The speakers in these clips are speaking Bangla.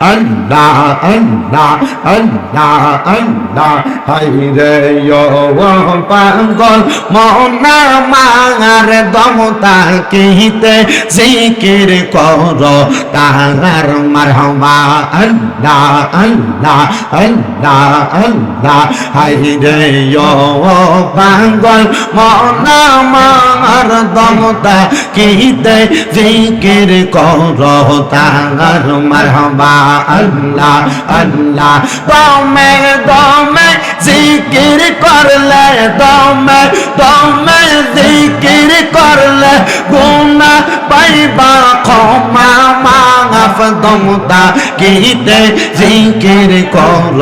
আল্লাহ আল্লাহ আল্লাহ আল্লাহ। হাইরে পাগল মনা মার দমতা কিতে জিকির কর। তাহার মারহমা আল্লাহ আল্লাহ আল্লাহ আল্লাহ। হাইরে পাগল মনা মার দমতা কিতে জিকির কর। তাহার মারহমা আল্লাহ আল্লাহ। দমে দমে জিকির করলে দমে দমে জিকির করলে গুনা পাইবা। দমতা গীতে জিকির করল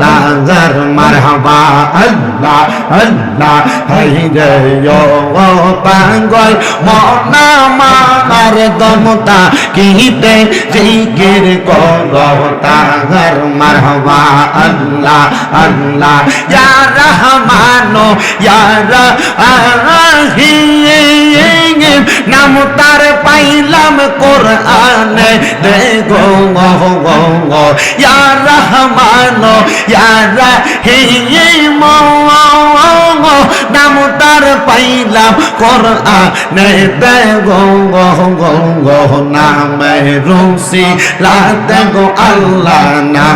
তাজার মারহাবা। আল্লাহ আল্লাহ হাইরে পাগল। মনা মার দমতা গীতে জিকির করল তাজার মারহাবা। আল্লাহ আল্লাহ ইয়া রহমানো ইয়া নাম তার পাইলাম কোরআনে দে গো গো গো গো ইয়া রহমান ইয়া রহিম নাম তার পাইলাম কোরআনে দে গো গো গো নামে রুসি লাতে গো আল্লাহ নামে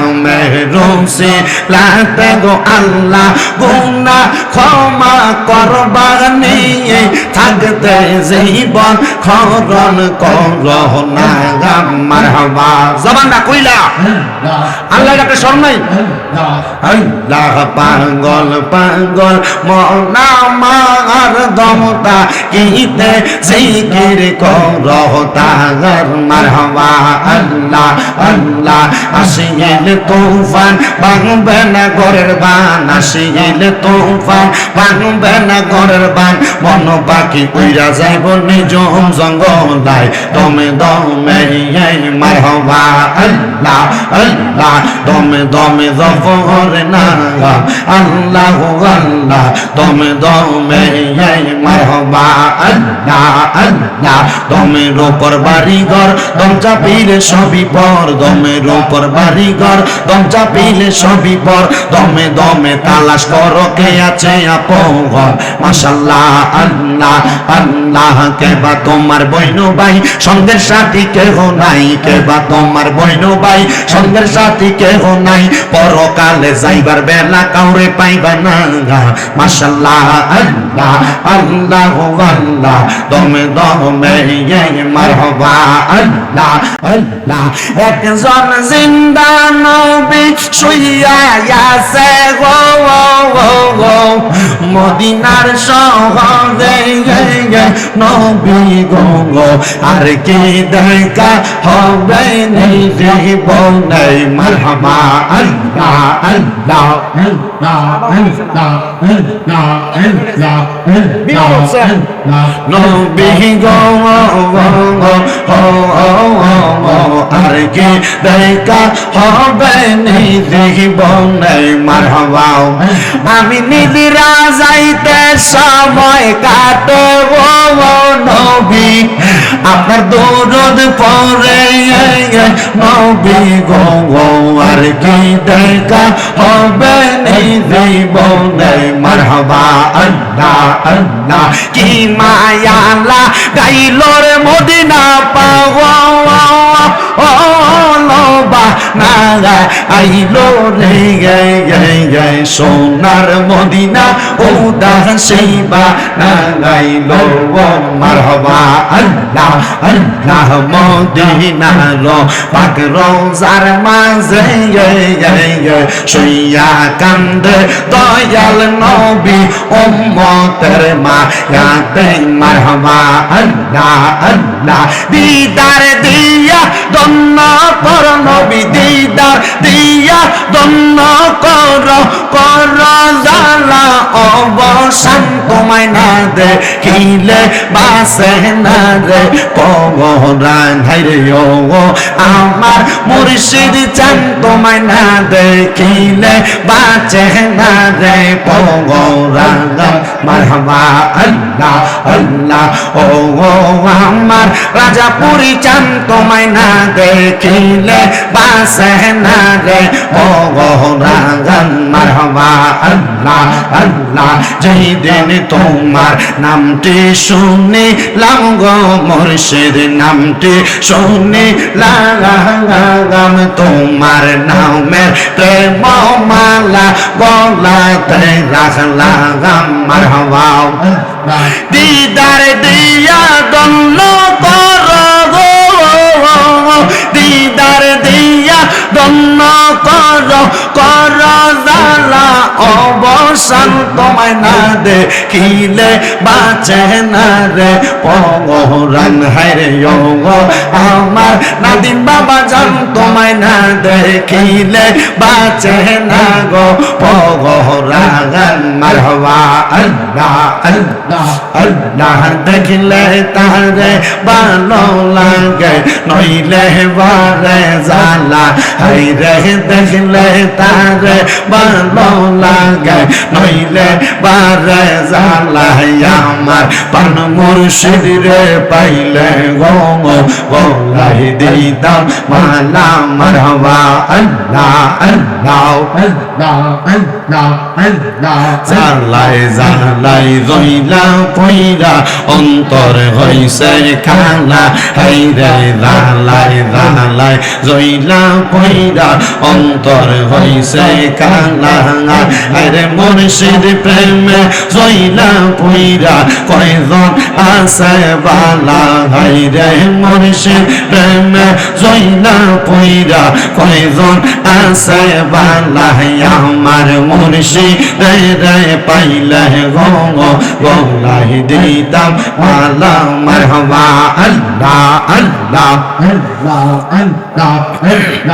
রুসি লাতে গো আল্লাহ গুনা ক্ষমা করবার নিয়ে থাকতে জীবন খরণ কর কইলা আল্লাহ স্মরণ নাই? আল্লাহ পাগল পাগল, মনা মার দমতা কিতে জিকির কর আল্লাহ আল্লাহ আসিল তুফান ভাঙবে না ঘরের বান, আসিল তুফান। ভাঙবে না ঘরের বান মন পাখি উইরা যাইব নিজম জঙ্গলাই দমে দমে মারহবা, আল্লাহ আল্লাহ। দমে দমে জফর না আল্লাহ আল্লাহ। দমে দমে মারহবা, আল্লাহ আল্লাহ। দমের উপর বাড়ি ঘর দম চাপিলে সবই পর। দমের উপর বাড়ি ঘর দম চাপিলে সবই পর দমে দমে তালাশ করো কে আছে আপন মাশাল্লাহ আল্লাহ আল্লাহ কে বা তোমার বইন ভাই। সঙ্গের সাথী কেহ নাই কে বা তোমার বইন ভাই। সঙ্গের সাথী কেহ নাই, পরকালে যাইবার বেলা কাউরে পাইবা না মাশাল্লাহ আল্লাহ আল্লাহ আল্লাহ, দমে দমে মারহবা। আল্লাহ আল্লাহ, একজন জিন্দা নবী শুইয়া আছে গো গো গো গো মদিনার শহরে নবী গো আর কি দেখা হবে নেই জীবনে মারহাবা আল্লাহ আল্লাহ নবী গো আর কি দেখা হবে নেই জীবনে মারহাবা আমি নিদিরা যাইতে সময় কাটে ও নবী, আপনার দৌড় পরে, নবী গো গো আর কি দেখা হবে নেই জীবনে? মারহাবা আল্লাহ আল্লাহ, কি মায়ালা গাইলোর মদিনা পাওয়া? ও আইলো রে গে গে গে সোনার মদিনা, উদার সেইবা না গাইলো ও মারহবা, আল্লাহ আল্লাহ মদিনা লো। পাক রোজার মাঝে শুইয়া কান্দে দয়াল নবী উম্মতের মা ইয়াতে মারহবা, আল্লাহ আল্লাহ দিদার দিয়া দন্ন কর নবী দিদার দিয়া দন্ন কর কর জালা অবসান তোমায় না দে কিলে বাসে না রে পগরান হাইরে ও আমার মুর্শিদ চান তোমায় না দে কিলে বাঁচে না রে পগরান মারহাবা আল্লাহ আল্লাহ আল্লাহ, ও আমার রাজা পুরি চান তোমায় না দেখিলে বাসে না রে। ও গো রাগান মারহাবা, আল্লাহ আল্লাহ, যেই দিন তোমার নামটি শুনি গো মুর্শিদ নামটি শুনি লাগাম তোমার নামের প্রেম মালা গলাতে রাখলাম মারহাবা দিদার দিয়া দন্ন কর দিদার দিয়া দন্ন কর কর জালা অবসান তোমায় না দেখিলে বাঁচে না রে পগরান হারে গো আমার নাদিম বাবা জান তোমায় না দেখিলে বাঁচে না গো পগরান মারহবা, আল্লাহ আল্লাহ আল্লাহ, দেখিলে তারে ভালো লাগে, নইলে বারে জালা হাই রে, দেখলে তারে ভালো লাগে। নইলে বারে জালা আমার পান মুর্শিদ পাইলে গো গোলাই দিদাম মালা মারহবা আল্লাহ আল্লাহ জালাই জালাই রইলা পইরা অন্তর হইছে খালা। হাই রে জালাই রইলা পইরা অন্তর হইছে খালা হাই রে মুর্শিদ প্রেমে জইলা পইরা কয়জন আছে বালা। হাই রে মুর্শিদ প্রেমে জইলা পইরা কয়জন আছে বালা। আমার মুর্শিদ রে পাইলে গো গোলাই দিতাম মালা। মারহবা আল্লাহ আল্লাহ লা ইলাহা